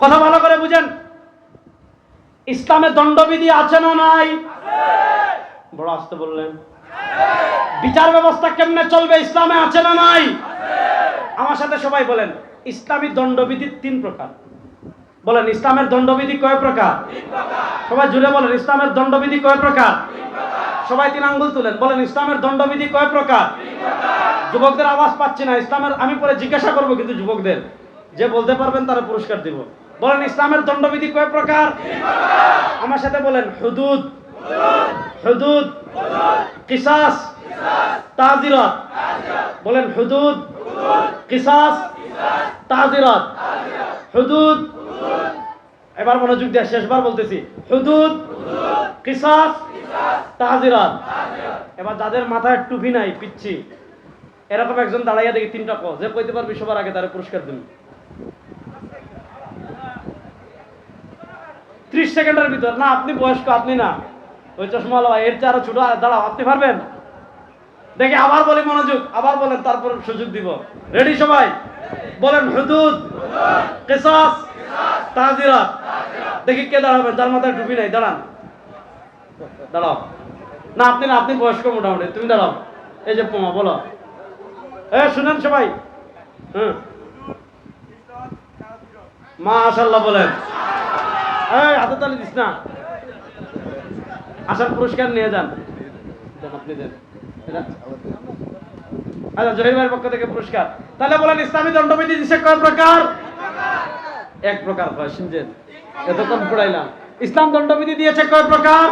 কথা ভালো করে বুঝেন। ইসলামের দণ্ডবিধি আছে না নাই? বড় আসতে বললেন। বিচার ব্যবস্থা কেমনে চলবে, ইসলামে আছে না নাই? আমার সাথে সবাই বলেন, ইসলামী দণ্ডবিধি তিন প্রকার। বলেন, ইসলামের দণ্ডবিধি কয় প্রকার? সবাই জুড়ে বলেন, ইসলামের দণ্ডবিধি কয় প্রকার? সবাই তিন আঙ্গুল তুলেন, বলেন, ইসলামের দণ্ডবিধি কয় প্রকার? যুবকদের আওয়াজ পাচ্ছি না, ইসলামের আমি পরে জিজ্ঞাসা করব কিন্তু যুবকদের। যে বলতে পারবেন তারা পুরস্কার দিব। বলেন, ইসলামের দণ্ডবিধি কয় প্রকার? আমার সাথে বলেন, হুদুদ হুদুদ, কিসাস, তাজিরাত। বলেন, হুদুদ, কিসাস, তাজিরাত। হুদুদ, এবার মনোযোগ দিয়ে শেষবার বলতেছি, হুদুদ, কিসাস, তাজিরাত। এবার যাদের মাথায় টুপি নাই, পিচ্ছি, এরকম একজন দাঁড়াইয়া দেখি তিনটা ক, যে কইতে পারবি সবার আগে তারা পুরস্কার দিন ত্রিশ সেকেন্ডের ভিতর। না, আপনি বয়স্ক, আপনি না। ওই চশমাওয়ালা এর চেয়ে আরও ছোট দাঁড়াও, আপনি পারবেন? দেখি, আবার বলি মনোযোগ, আবার বলেন, তারপর সুযোগ দিব। রেডি সবাই? বলেন, হুদুদ, কিসাস, তাজিরাত। দেখি কে দাঁড়াবেন, যার মাথায় টুপি নাই, দাঁড়ান। দাঁড়াও। না, আপনি না, আপনি বয়স্ক মোটামুটি, তুমি দাঁড়াও। এই যে পোমা, বলো। এ, শুনেন সবাই। হুম। মা আশাল্লাহ বলেন। হাতে তালি দিস না। আসার পুরস্কার নিয়ে যান। আপনি, দেন। আচ্ছা পক্ষ থেকে পুরস্কার। তাহলে বলেন, ইসলামী দণ্ডবিধি কয় প্রকার? এক প্রকার এতক্ষণ ইসলাম দণ্ডবিধি দিয়েছে কয় প্রকার?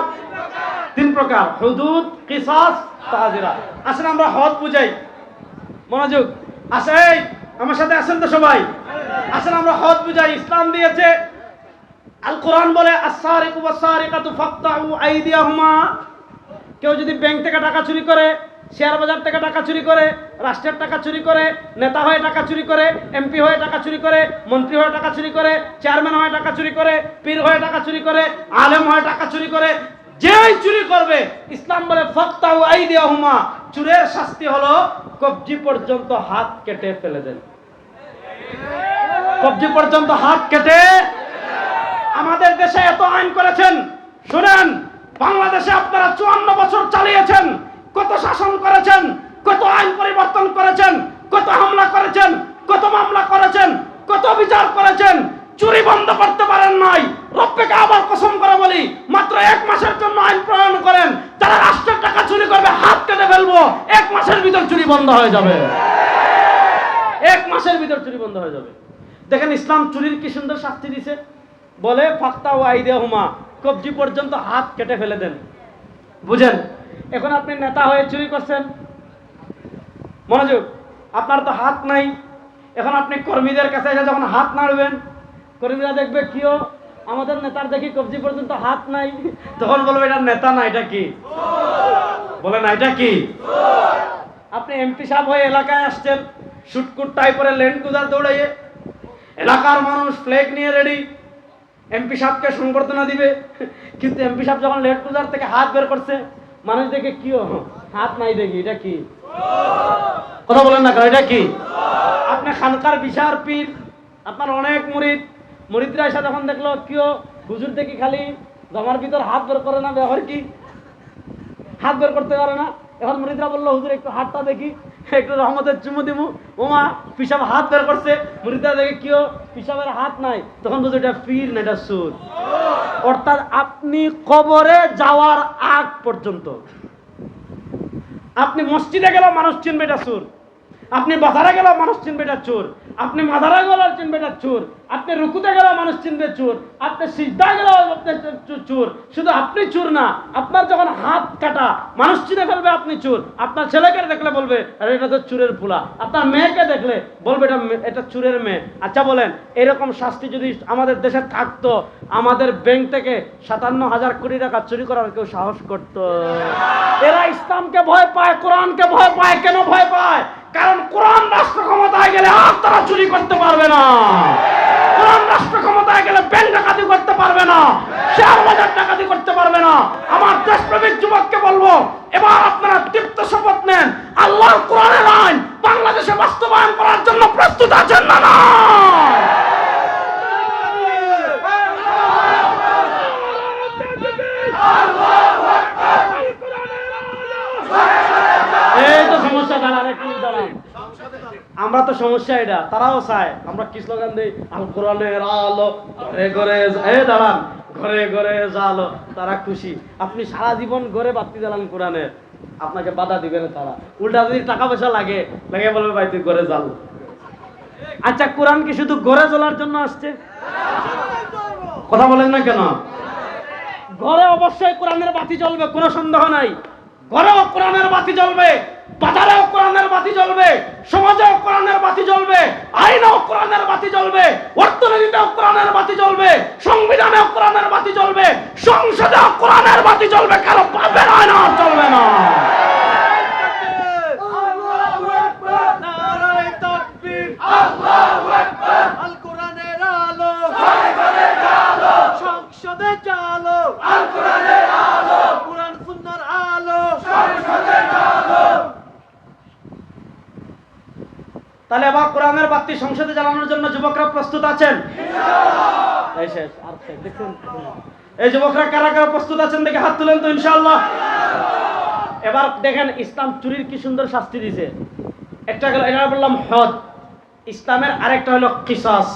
তিন প্রকার। হুদুদ, কিসাস, তাজিরা। আসেন, আমরা হদ বুঝাই। মনোযোগ। আসে আমার সাথে আসেন তো সবাই। আসেন, আমরা হদ বুঝাই। ইসলাম দিয়েছে আল কোরআন বলে আসারিকু ওয়াসারিকাতু ফাকতাউ আইদিয়াহুমা। কেউ যদি ব্যাংক থেকে টাকা চুরি করে, শেয়ার বাজার থেকে টাকা চুরি করে, রাষ্ট্রের টাকা চুরি করে, নেতা হয়ে টাকা চুরি করে, এমপি হয়ে টাকা চুরি করে, মন্ত্রী হয়ে টাকা চুরি করে, চেয়ারম্যান হয়ে টাকা চুরি করে, পীর হয়ে টাকা চুরি করে, আলেম হয়ে টাকা চুরি করে, যেই চুরি করবে, ইসলাম বলে, ফক্তাউ আইদিয়াহুমা। চুরের শাস্তি হলো, কবজি পর্যন্ত হাত কেটে ফেলে দেন। কবজি পর্যন্ত হাত কেটে আমাদের দেশে এত আইন করেছেন। শুনেন, বাংলাদেশে আপনারা চুয়ান্ন বছর চালিয়েছেন। কত শাসন করেছেন, কত আইন পরিবর্তন করেছেন, কত হামলা করেছেন, কত মামলা করেছেন, কত বিচার করেছেন। চুরি বন্ধ করতে পারেন নাই। রব্বেকে আবার কসম করে বলি, মাত্র এক মাসের জন্য আইন প্রণয়ন করেন। যারা রাষ্ট্রের টাকা চুরি করবে, হাত কেটে ফেলব। এক মাসের ভিতর চুরি বন্ধ হয়ে যাবে। এক মাসের ভিতর চুরি বন্ধ হয়ে যাবে। দেখেন ইসলাম চুরির কি সুন্দর শাস্তি দিছে। বলে, ফাক্তা ও আইদিয়া হুমা কবজি পর্যন্ত হাত কেটে ফেলে দেন। বুঝেন? এখন আপনি নেতা হয়ে চুরি করছেন। মনোযোগ, আপনার তো হাত নাই। এখন আপনি কর্মীদের কাছে এসে যখন হাত নাড়বেন, কর্মীরা দেখবে কিও আমাদের নেতার দেখি কবজি পর্যন্ত হাত নাই। তখন বলবে, এটা নেতা না, এটা কি? বলে, না, এটা কি? আপনি এমপি সাহেব হয়ে এলাকায় আসছেন, শুটকুট টাই পরে ল্যান্ড কুদার দৌড়াইয়ে। এলাকার মানুষ ফ্ল্যাগ নিয়ে রেডি। এমপি সাহেবকে সংবর্ধনা দিবে। কিন্তু এমপি সাহেব যখন লেট কুদার থেকে হাত বের করছে, মানুষ দেখে কি হাত নাই দেখি, এটা কি? কথা বলেন না এটা কি? আপনি খানকার বিশার পীর, আপনার অনেক মুরিদ। মুরিদরা এসে যখন দেখল কিও হুজুর দেখি খালি জমার ভিতর হাত বের করে না, ব্যবহার কি? হাত বের করতে পারে না। এখন মুরিদরা বলল, হুজুর, একটু হাতটা দেখি। একটু রহমতের চুমু দিমু। ওমা, পিসাব হাত বের করছে। মুরিদা দেখে কেউ পিসাবের হাত নাই। তখন বলছে এটা ফির না এটা সুর। অর্থাৎ আপনি কবরে যাওয়ার আগ পর্যন্ত। আপনি মসজিদে গেলেও মানুষ চিনবে এটা চোর আপনি বাজারে গেলেও মানুষ চিনবে এটা চোর। আপনি মাজারে গেলেও চিনবে এটা চোর। আপনি রুকুতে গেলেও মানুষ চিনবে চোর। আপনি সিজদা গেলেও আপনি চোর। শুধু আপনি চোর না, আপনার যখন হাত কাটা, মানুষ চিনে ফেলবে আপনি চোর। আপনার ছেলেকে দেখলে বলবে, আরে, এটা তো চোরের পোলা। আপনার মেয়েকে দেখলে বলবে, এটা এটা চোরের মেয়ে। আচ্ছা বলেন, এরকম শাস্তি যদি আমাদের দেশে থাকতো, আমাদের ব্যাংক থেকে সাতান্ন হাজার কোটি টাকা চুরি করার কেউ সাহস করতো? এরা ইসলামকে ভয় পায়, কোরআনকে ভয় পায়, কেন ভয় পায়? কারণ কোরআন রাষ্ট্র ক্ষমতায় গেলে আর তারা চুরি করতে পারবে না। কোরআন রাষ্ট্র ক্ষমতায় গেলে ব্যাংক ডাকাতি করতে পারবে না, শেয়ার বাজার ডাকাতি করতে পারবে না। আমার দেশপ্রেমিক যুবককে বলব, এবার আপনারা তৃপ্ত শপথ নেন, আল্লাহর কোরআনের আইন বাংলাদেশে বাস্তবায়ন করার জন্য প্রস্তুত আছেন না না? সমস্যা এটা, তারাও চায়। আমরা কি স্লোগান দিই? আল কোরআনের আলো, ঘরে ঘরে এ, দাঁড়ান। ঘরে ঘরে জালো তারা খুশি। আপনি সারা জীবন ঘরে বাতি জ্বালান কোরআনের। আপনাকে বাধা দিবে না তারা। উল্টা যদি টাকা পয়সা লাগে লাগে বলবে, ভাই, তুই ঘরে জ্বাল। আচ্ছা কোরআন কি শুধু ঘরে জ্বলার জন্য আসছে? কথা বলেন না কেন? ঘরে অবশ্যই কোরআনের বাতি জ্বলবে, কোনো সন্দেহ নাই। ঘরেও কোরআনের বাতি জ্বলবে। বাজারেও কোরআনের বাতি জ্বলবে সমাজেও কোরআনের বাতি জ্বলবে আইনেও কোরআনের বাতি জ্বলবে অর্থনীতিতেও কোরআনের বাতি জ্বলবে সংবিধানেও কোরআনের বাতি জ্বলবে সংসদেও কোরআনের বাতি জ্বলবে কারও পাপের আয়না আর চলবে না নারায় তাকবীর আল কোরআনের আলো সংসদে চালো কোরআন সুন্নাহর আলো তাহলে আবার কোরআনের বাতি সংসদে জ্বালানোর জন্য যুবকরা প্রস্তুত আছেন? এই যুবকরা কারা কারা প্রস্তুত আছেন দেখে হাত তুলেন তো ইনশাআল্লাহ। এবার দেখেন ইসলাম চুরির কি সুন্দর শাস্তি দিছে। একটা গেল এটা বললাম হদ। ইসলামের আরেকটা হলো কিসাস।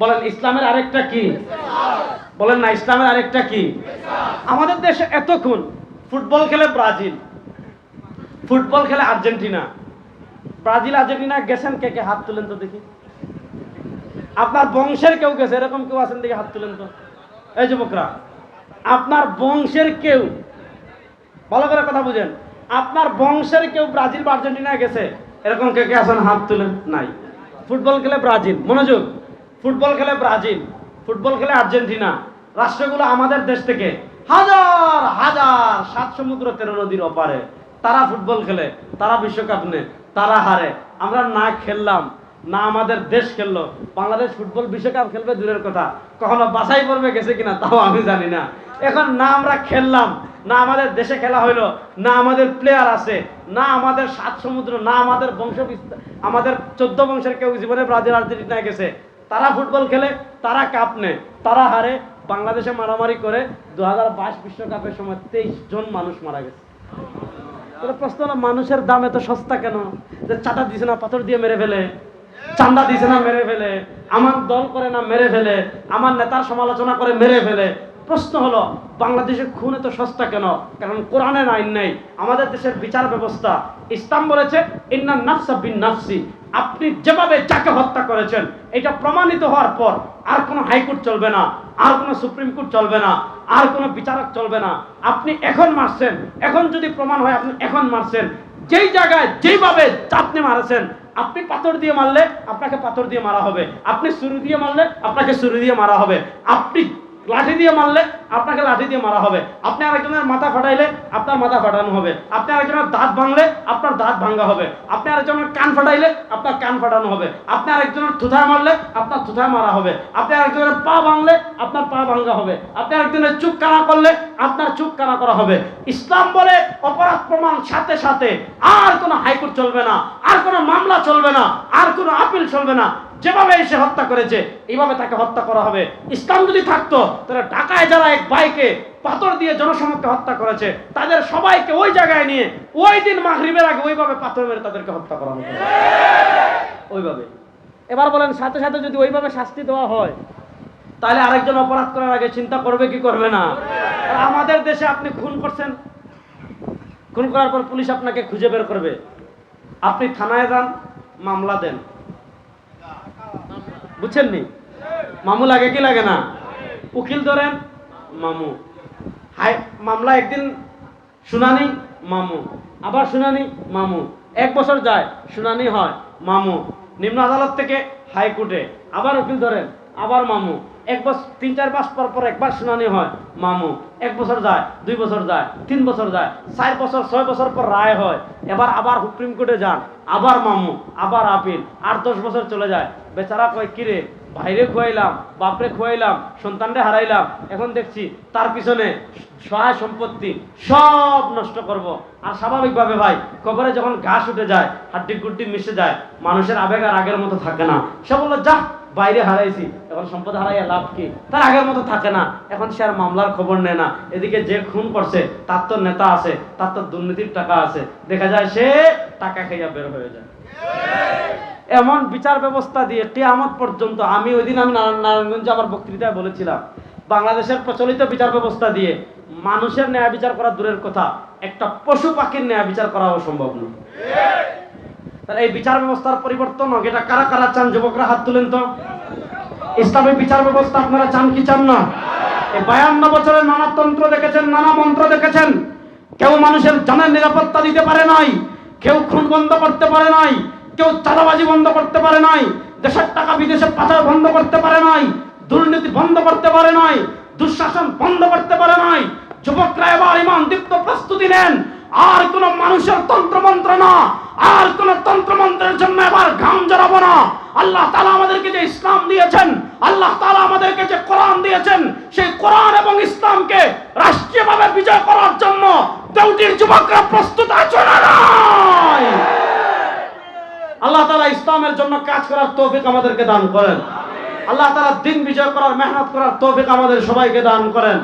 বলেন ইসলামের আরেকটা কি? বলেন না ইসলামের আরেকটা কি? আমাদের দেশে এত খুন ফুটবল খেলে ব্রাজিল ফুটবল খেলে আর্জেন্টিনা ব্রাজিল, আর্জেন্টিনা গেছেন কে কে হাত তুলেন তো দেখি। আপনার বংশের কেউ গেছে? এরকম কেউ আছেন দেখি হাত তুলেন তো। এই যুবকরা, আপনার বংশের কেউ, ভালো করে কথা বুঝেন, আপনার বংশের কেউ ব্রাজিল বা আর্জেন্টিনা গেছে? এরকম কে কে আছেন? হাত তুলেন, নাই। ফুটবল খেলে ব্রাজিল, মনোযোগ। ফুটবল খেলে ব্রাজিল, ফুটবল খেলে আর্জেন্টিনা। রাষ্ট্রগুলো আমাদের দেশ থেকে হাজার হাজার সাত সমুদ্র তেরো নদীর ওপারে। তারা ফুটবল খেলে, তারা বিশ্বকাপ নেয় তারা হারে। আমরা না খেললাম, না আমাদের দেশ খেললো। বাংলাদেশ ফুটবল বিশ্বকাপ খেলবে দূরের কথা। কখনো বাছাই করবে গেছে কিনা তাও আমি জানি না। এখন না আমরা খেললাম, না আমাদের দেশে খেলা হইল, না আমাদের প্লেয়ার আছে, না আমাদের সাত সমুদ্র, না আমাদের বংশ আমাদের চোদ্দ বংশের কেউ জীবনে ব্রাজিল আর্জেন্টিনায় গেছে। তারা ফুটবল খেলে, তারা কাপ নেয় তারা হারে। বাংলাদেশে মারামারি করে দু বিশ্বকাপের সময় তেইশ জন মানুষ মারা গেছে। প্রশ্ন হলো, মানুষের দাম এত সস্তা কেন? যে চাটা দিছে না, পাথর দিয়ে মেরে ফেলে চান্দা দিছে না, মেরে ফেলে, আমার দল করে না, মেরে ফেলে, আমার নেতার সমালোচনা করে মেরে ফেলে। প্রশ্ন হলো বাংলাদেশে খুন এত সস্তা কেন? কারণ কোরআনের আইন নেই, আমাদের দেশের বিচার ব্যবস্থা। ইসলাম বলেছে নাফসা বিন নাফসি। আপনি যেভাবে যাকে হত্যা করেছেন, এটা প্রমাণিত হওয়ার পর আর কোনো হাইকোর্ট চলবে না, আর কোনো সুপ্রিম কোর্ট চলবে না। আর কোনো বিচারক চলবে না। আপনি এখন মারছেন। এখন যদি প্রমাণ হয়, আপনি এখন মারছেন। যেই জায়গায়, যেইভাবে আপনি মারেছেন, আপনি পাথর দিয়ে মারলে আপনাকে পাথর দিয়ে মারা হবে। আপনি সুরু দিয়ে মারলে আপনাকে সুরু দিয়ে মারা হবে। আপনি লাঠি দিয়ে মারলে আপনাকে লাঠি দিয়ে মারা হবে। আপনি আরেকজনের মাথা ফাটাইলে আপনার মাথা ফাটানো হবে। আপনি আরেকজনের দাঁত ভাঙলে আপনার দাঁত ভাঙ্গা হবে। আপনি আরেকজনের কান ফাটাইলে আপনার কান ফাটানো হবে। আপনি আরেকজনের থুথায় মারলে আপনার থুথায় মারা হবে। আপনি আরেকজনের পা ভাঙলে আপনার পা ভাঙ্গা হবে। আপনি আরেকজনের চুপ কানা করলে আপনার চুপ কানা করা হবে। ইসলাম বলে অপরাধ প্রমাণ সাথে সাথে। আর কোনো হাইকোর্ট চলবে না, আর কোনো মামলা চলবে না, আর কোনো আপিল চলবে না। যেভাবে এসে হত্যা করেছে, এইভাবে তাকে হত্যা করা হবে। ইসলাম যদি থাকতো, তাহলে ঢাকায় যারা এক ভাইকে পাথর দিয়ে জনসমক্ষে হত্যা করেছে, তাদের সবাইকে ওই জায়গায় নিয়ে, ওই দিন মাগরিবের আগে ওইভাবে পাথর মেরে তাদেরকে হত্যা করা হতো। ওইভাবে। এবার বলেন, সাথে সাথে যদি ওইভাবে শাস্তি দেওয়া হয়, তাহলে আরেকজন অপরাধ করার আগে চিন্তা করবে কি করবে না? আমাদের দেশে আপনি খুন করছেন, খুন করার পর পুলিশ আপনাকে খুঁজে বের করবে। আপনি থানায় যান, মামলা দেন। বুঝছেন নি মামু লাগে কি লাগে না? উকিল ধরেন, মামু। হাই মামলা একদিন শুনানি, মামু। আবার শুনানি, মামু। এক বছর যায়, শুনানি হয়, মামু। নিম্ন আদালত থেকে হাইকোর্টে। আবার উকিল ধরেন, আবার মামু। এক বছর তিন, চার মাস পর পর একবার শুনানি হয়, মামু। এক বছর যায়, দুই বছর যায়, তিন বছর যায়, চার বছর, ছয় বছর পর রায় হয়। এবার আবার সুপ্রিম কোর্টে যান, আবার মামু, আবার আপিল। আট দশ বছর চলে যায় বেচারা কয়, কিরে, ভাইরে খুয়াইলাম, বাপরে খুয়াইলাম, সন্তানরে হারাইলাম, এখন দেখছি তার পিছনে সহায় সম্পত্তি সব নষ্ট করব। আর স্বাভাবিকভাবে ভাই, কবরে যখন ঘাস উঠে যায়, হাড্ডি গুড্ডি মিশে যায়, মানুষের আবেগ আর আগের মতো থাকে না। সে বলল যা বাইরে হারাইছি, এখন সম্পদ হারাইয়া লাভ কি? তার আগের মতো থাকে না। এখন সে আর মামলার খবর নেয় না। এদিকে যে খুন করছে, তার তো নেতা আছে, তার তো দুর্নীতির টাকা আছে। দেখা যায় সে টাকা খাইয়া বের হয়ে যায়। এমন বিচার ব্যবস্থা দিয়ে কেয়ামত পর্যন্ত আমি ওই দিন আমি নারায়ণ- নারায়ণগঞ্জে আমার বক্তৃতায় বলেছিলাম, বাংলাদেশের প্রচলিত বিচার ব্যবস্থা দিয়ে মানুষের ন্যায় বিচার করা দূরের কথা, একটা পশু পাখির ন্যায় বিচার করাও সম্ভব নয় তাহলে এই বিচার ব্যবস্থার পরিবর্তন হোক, এটা কারা কারা চান? যুবকরা হাত তুলেন তো। ইসলামী বিচার ব্যবস্থা আপনারা চান কি চান না? এই বায়ান্ন বছরের নানা তন্ত্র দেখেছেন, নানা মন্ত্র দেখেছেন। কেউ মানুষের জানের নিরাপত্তা দিতে পারে নাই, কেউ খুন বন্ধ করতে পারে নাই কেউ চাঁদাবাজি বন্ধ করতে পারে নাই, দেশের টাকা বিদেশে পাচার বন্ধ করতে পারে নাই, দুর্নীতি বন্ধ করতে পারে নাই, দুঃশাসন বন্ধ করতে পারে নাই, যুবকরা এবার ইমান দীপ্ত প্রস্তুতি নেন। আর কোন মানুষের তন্ত্রমন্ত্র না, আর কোন তন্ত্রমন্ত্রের জন্য এবার ঘাম জড়াবো না। আল্লাহ তালা আমাদেরকে যে ইসলাম দিয়েছেন, আল্লাহ তালা আমাদেরকে যে কোরআন দিয়েছেন, সেই কোরআন এবং ইসলামকে রাষ্ট্রীয়ভাবে বিজয় করার জন্য দেউটির যুবকরা প্রস্তুত আছে না আল্লাহ তালা ইসলামের জন্য কাজ করার তৌফিক আমাদেরকে দান করেন। আল্লাহ তালা দিন বিজয় করার, মেহনত করার তৌফিক আমাদের সবাইকে দান করেন।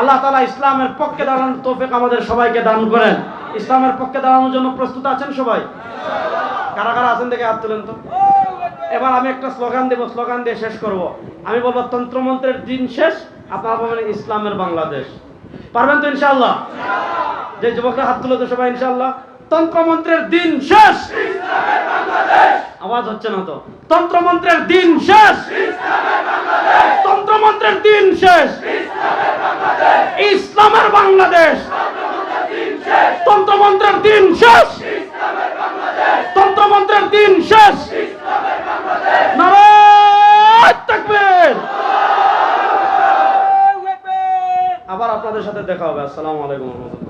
আল্লাহ তালা ইসলামের পক্ষে দাঁড়ানোর তৌফিক আমাদের সবাইকে দান করেন। ইসলামের পক্ষে দাঁড়ানোর জন্য প্রস্তুত আছেন সবাই? কারা কারা আছেন দেখে হাত তুলেন তো। এবার আমি একটা স্লোগান দেব, স্লোগান দিয়ে শেষ করব। আমি বলব, তন্ত্রমন্ত্রের দিন শেষ, আপনারা বলবেন ইসলামের বাংলাদেশ। পারবেন তো ইনশাল্লাহ যে যুবকরা হাত তুলে তো সবাই ইনশাল্লাহ তন্ত্রমন্ত্রের দিন শেষ। আওয়াজ হচ্ছে না তো। তন্ত্রমন্ত্রের দিন শেষ। তন্ত্রমন্ত্রের দিন শেষ। ইসলামের বাংলাদেশ। তন্ত্রমন্ত্রের দিন শেষ। তন্ত্রমন্ত্রের দিন শেষ। আবার আপনাদের সাথে দেখা হবে। আসসালামু আলাইকুম